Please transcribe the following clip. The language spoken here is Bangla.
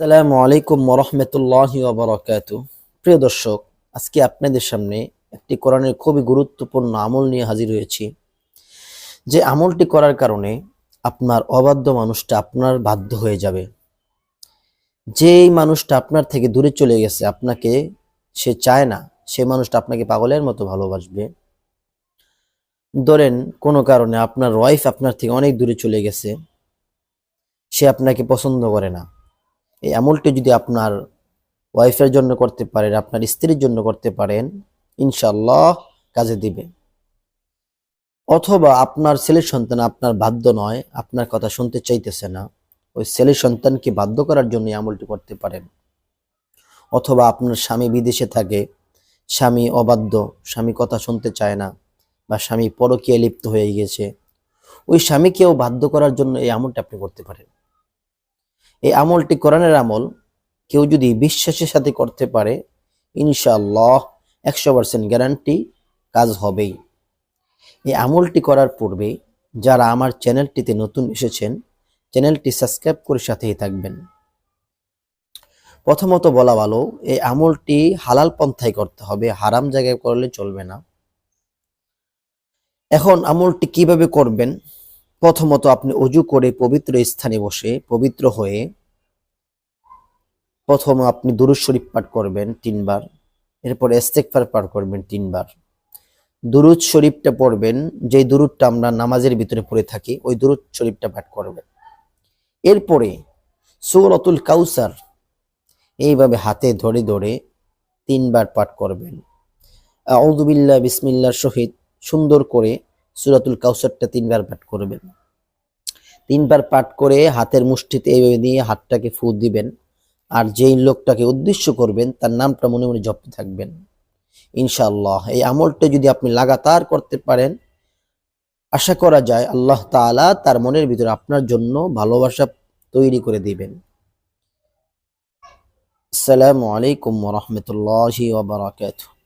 আসসালামু আলাইকুম ওরহমতুল্লাহ ওবরাকাত। প্রিয় দর্শক, আজকে আপনাদের সামনে একটি কোরআনের খুবই গুরুত্বপূর্ণ আমল নিয়ে হাজির হয়েছি। যে আমলটি করার কারণে আপনার অবাধ্য মানুষটা আপনার বাধ্য হয়ে যাবে। যেই মানুষটা আপনার থেকে দূরে চলে গেছে, আপনাকে সে চায় না, সে মানুষটা আপনাকে পাগলের মতো ভালোবাসবে। ধরেন, কোনো কারণে আপনার ওয়াইফ আপনার থেকে অনেক দূরে চলে গেছে, সে আপনাকে পছন্দ করে না। এই আমলটি যদি আপনার ওয়াইফের জন্য করতে পারেন, আপনার স্ত্রীর জন্য করতে পারেন ইনশাল্লাহ কাজে দিবে। অথবা আপনার ছেলের সন্তান আপনার বাধ্য নয়, আপনার কথা শুনতে চাইতেছে না, ওই ছেলের সন্তানকে বাধ্য করার জন্য আমলটি করতে পারেন। অথবা আপনার স্বামী বিদেশে থাকে, স্বামী অবাধ্য, স্বামী কথা শুনতে চায় না বা স্বামী পরকীয় লিপ্ত হয়ে গিয়েছে ওই স্বামীকেও বাধ্য করার জন্য এই আমলটি আপনি করতে পারেন। এই আমলটি কোরআনের আমল। কেউ যদি বিশ্বাসের সাথে করতে পারে, ইনশাআল্লাহ একশো পার্সেন্ট গ্যারান্টি কাজ হবেই। এই আমলটি করার পূর্বে যারা আমার চ্যানেলটিতে নতুন এসেছেন, চ্যানেলটি সাবস্ক্রাইব করে সাথেই থাকবেন। প্রথমত বলা ভালো, এই আমলটি হালাল পন্থায় করতে হবে, হারাম জায়গায় করলে চলবে না। এখন আমলটি কীভাবে করবেন প্রথমত আপনি অজু করে পবিত্র স্থানে বসে, পবিত্র হয়ে প্রথম আপনি দুরুদ শরীফ পাঠ করবেন তিনবার, এরপর ইস্তেগফার পাঠ করবেন তিনবার। দুরুদ শরীফটা পড়বেন, যেই দুরুদটা আমরা নামাজের ভিতরে পড়ে থাকি, ওই দুরুদ শরীফটা পাঠ করবেন। এরপরে সূরাতুল কাউসার, এইভাবে হাতে ধরে ধরে তিনবার পাঠ করবেন। আউযু বিল্লাহ বিসমিল্লাহর সহিত সুন্দর করে সূরাতুল কাউসারটা তিনবার পাঠ করবেন। তিনবার পাঠ করে হাতের মুষ্টিতে এইভাবে নিয়ে হাতটাকে ফু দিবেন আর যেই লোকটাকে উদ্দেশ্য করবেন, তার নামটা মনে মনে জপতে থাকবেন। ইনশাআল্লাহ, এই আমলটা যদি আপনি লাগাতার করতে পারেন, আশা করা যায় আল্লাহ তাআলা তার মনের ভিতরে আপনার জন্য ভালোবাসা তৈরি করে দিবেন। আসসালামু আলাইকুম রাহমাতুল্লাহি ওয়া বারাকাতুহু।